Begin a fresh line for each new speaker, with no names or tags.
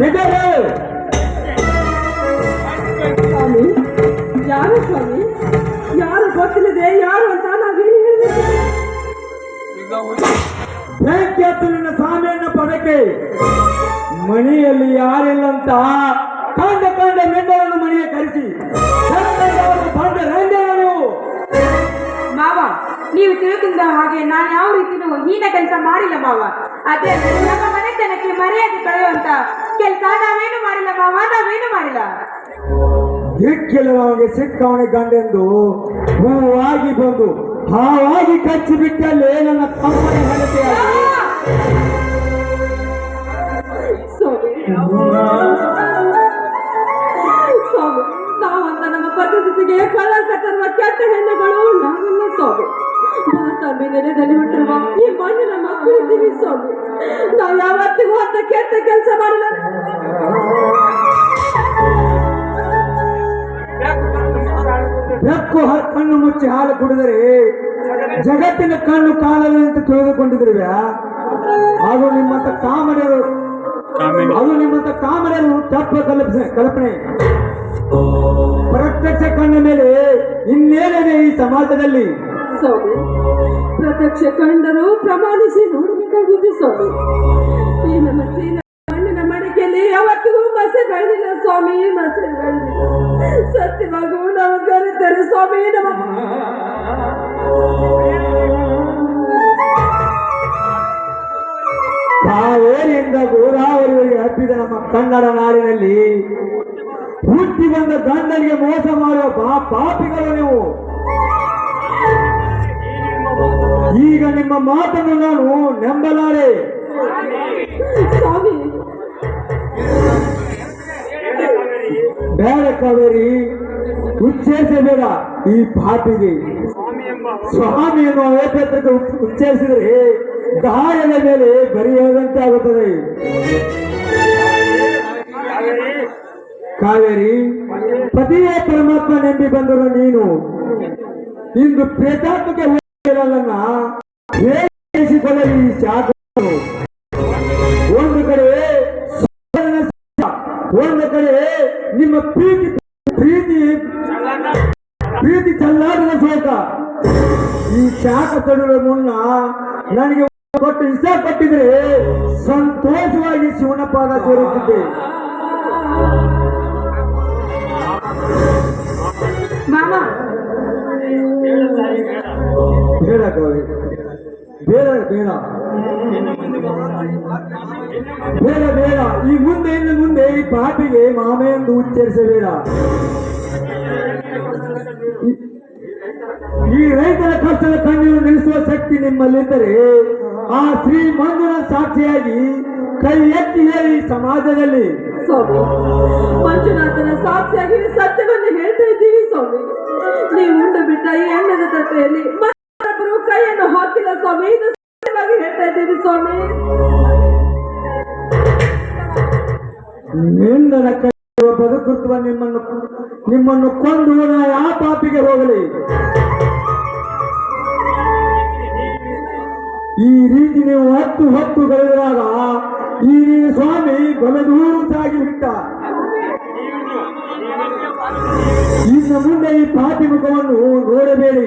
ಹೇಳು
ಸ್ವಾಮಿ ಯಾರು ಸ್ವಾಮಿ? ಯಾರು ಗೊತ್ತಿಲ್ಲದೆ ಯಾರು ಅಂತ ನಾವೇನು ಹೇಳಬೇಕು?
ನಿನ್ನ ಸ್ವಾಮಿಯನ್ನ ಪದಕ್ಕೆ. ಮನೆಯಲ್ಲಿ ಯಾರಿಲ್ಲ ಅಂತ ಕಂಡ ಕಂಡ ಮೆಂಡರನ್ನು ಮನೆಗೆ ಕರೆಸಿ. ಬಂದ
ಮಾವ ನೀವು ತಿಳಿದ ಹಾಗೆ ನಾನು ಯಾವ ರೀತಿನೂ ಹೀನ ಕೆಲಸ ಮಾಡಿಲ್ಲ ಮಾವ. ಅದೇ ಕೆಲಸ ನಾವೇನು ಮಾಡಿಲ್ಲ ಮಾವ ನಾವೇನು ಮಾಡಿಲ್ಲ?
ದಿಕ್ಕಿಲ್ಲದವನಿಗೆ ಸಿಕ್ಕವನೆ ಗಂಡೆಂದು ಹೂವಾಗಿ ಬಂದು ಹಾವಾಗಿ ಕಚ್ಚಿ ಬಿಟ್ಟಲ್ಲಿ ನನ್ನ ತಮ್ಮನ
ಸ್ವಾಮಿ ನಾವಂತ ನಮ್ಮ ಪದ್ಧತಿಗೆ ಕಳ್ಳ ಕಟ್ಟರುವ ಕೆಟ್ಟ ಹೆಣ್ಣುಗಳು ನಾವೆಲ್ಲ ಸ್ವಾಮಿ. ಮಾತಾಡಿ ನೆನೆದಲ್ಲಿ ಬಿಟ್ಟಿರುವ ಈ ಮಣ್ಣಿನ ಮಕ್ಕಳು ಸೋಬೆ ನಾವು ಅಂತ ಕೆಟ್ಟ ಕೆಲಸ ಮಾಡಿಲ್ಲ.
ಬೆಕ್ಕು ಕಣ್ಣು ಮುಚ್ಚಿ ಹಾಲು ಕುಡಿದರೆ ಜಗತ್ತಿನ ಕಣ್ಣು ಕಾಲಲ್ಲಿ ಅಂತ ತಿಳಿದುಕೊಂಡಿದ್ರಿ ಅದು ನಿಮ್ಮಂತ ಕಾಮನೆಯರು ಅದು ನಿಮ್ಮಂತ ಕಾಮನೆಯರು ತಪ್ಪ ಕಲ್ಪಿಸ ಕಲ್ಪನೆ. ಪ್ರತ್ಯಕ್ಷ ಕಣ್ಣ ಮೇಲೆ ಇನ್ನೇನಿದೆ ಈ ಸಮಾಜದಲ್ಲಿ?
ಪ್ರತ್ಯಕ್ಷ ಕಂಡರು ಪ್ರಮಾಣಿಸಿ ನೋಡಬೇಕಾಗಿದೆ ಸ್ವಾಮಿ. ಈ ನಮ್ಮ ಮಣ್ಣಿನ ಮಡಿಕೆಯಲ್ಲಿ ಯಾವತ್ತಿಗೂ ಮಸೆ ಬೆಳೆದಿಲ್ಲ ಸ್ವಾಮಿ, ಮಸೆ ಬೆಳೆದಿಲ್ಲ. ಸತ್ಯವಾಗೂ ನಾವು ಕರೀತಾರೆ ಸ್ವಾಮಿ ನಮ್ಮ
ಕಾವೇರಿಯಿಂದ ಗೋದಾವರಿವರೆಗೆ ಹಬ್ಬಿದ ನಮ್ಮ ಕನ್ನಡ ನಾಡಿನಲ್ಲಿ ಹುಟ್ಟಿ ಬಂದ ಗಂಡನಿಗೆ ಮೋಸ ಮಾಡುವ ಪಾಪಿಗಳು ನೀವು. ಈಗ ನಿಮ್ಮ ಮಾತನ್ನು ನಾನು ನಂಬಲಾರೆ. ಬೇಡ ಕಾವೇರಿ ಉಚ್ಚೇಸಬೇಡ ಈ ಪಾಪಿಗೆ ಸ್ವಾಮಿ ಎನ್ನುವ ಏಕತ್ರಕ್ಕೆ ಉಚ್ಚರಿಸಿದರೆ ಗಾಯದ ಮೇಲೆ ಬರೆಯದಂತೆ ಆಗುತ್ತದೆ. ಕಾವೇರಿ ಪತಿಯೇ ಪರಮಾತ್ಮ ನಂಬಿ ಬಂದರು ನೀನು. ಇಂದು ಪ್ರೇತಾತ್ಮಕ್ಕೆ ಹೇಗಿಸಿಕೊಳ್ಳಲಿ ಈ ಶಾಖವನ್ನು ಒಂದು ಕಡೆ ಒಂದು ಕಡೆ ನಿಮ್ಮ ಪ್ರೀತಿ ಪ್ರೀತಿ ಪ್ರೀತಿ ಚಲ್ಲಾರದ ಶೋಕ. ಈ ತಡೆಯುವ ಮುನ್ನ ನನಗೆ ಕೊಟ್ಟು ಇಷ್ಟ ಪಟ್ಟಿದ್ರೆ ಸಂತೋಷವಾಗಿ ಶಿವನಪಾದ ಸೇರುತ್ತಿದ್ದೆ.
ಮಾಮ
ಬೇಡ ಕವಿ ಬೇಡ ಬೇಡ ಬೇಡ ಬೇಡ ಈ ಮುಂದೆ ಇನ್ನು ಮುಂದೆ ಈ ಪಾಪಿಗೆ ಮಾಮೆ ಎಂದು ಉಚ್ಚರಿಸಬೇಡ ಈ- ರೈತರ ಕಷ್ಟದ ಕಣ್ಣೀರು ನಿಲ್ಲಿಸುವ ಶಕ್ತಿ ನಿಮ್ಮಲ್ಲಿದ್ದರೆ ಆ ಶ್ರೀ ಮಂಜುನ ಸಾಕ್ಷಿಯಾಗಿ ಕೈ ಎತ್ತಿ ಹೇಳಿ ಸಮಾಜದಲ್ಲಿ
ಮಂಜುನಾಥನ ಸಾಕ್ಷಿಯಾಗಿ ಸತ್ಯವನ್ನು ಹೇಳ್ತಾ ಇದ್ದೀವಿ ಸ್ವಾಮಿ. ನೀವು ಉಂಡು ಬಿಟ್ಟ ಈ ಅನ್ನದ ತಟ್ಟೆಯಲ್ಲಿ ಸ್ವಾಮಿ, ಇದು ಸತ್ಯವಾಗಿ ಸ್ವಾಮಿ.
ಬದುಕುತ್ತುವ ನಿಮ್ಮನ್ನು ನಿಮ್ಮನ್ನು ಕೊಂದು ಯಾವ ಪಾಪಿಗೆ ಹೋಗಲಿ. ಈ ರೀತಿ ನೀವು ಹತ್ತು ಹತ್ತು ಬೆಳೆದಾಗ ಈ ಸ್ವಾಮಿ ಬಲದೂರು ಸಾಗಿ ಬಿಟ್ಟ. ಇನ್ನು ಮುಂದೆ ಈ ಪಾಪಿ ಮುಖವನ್ನು ನೋಡಬೇಡಿ.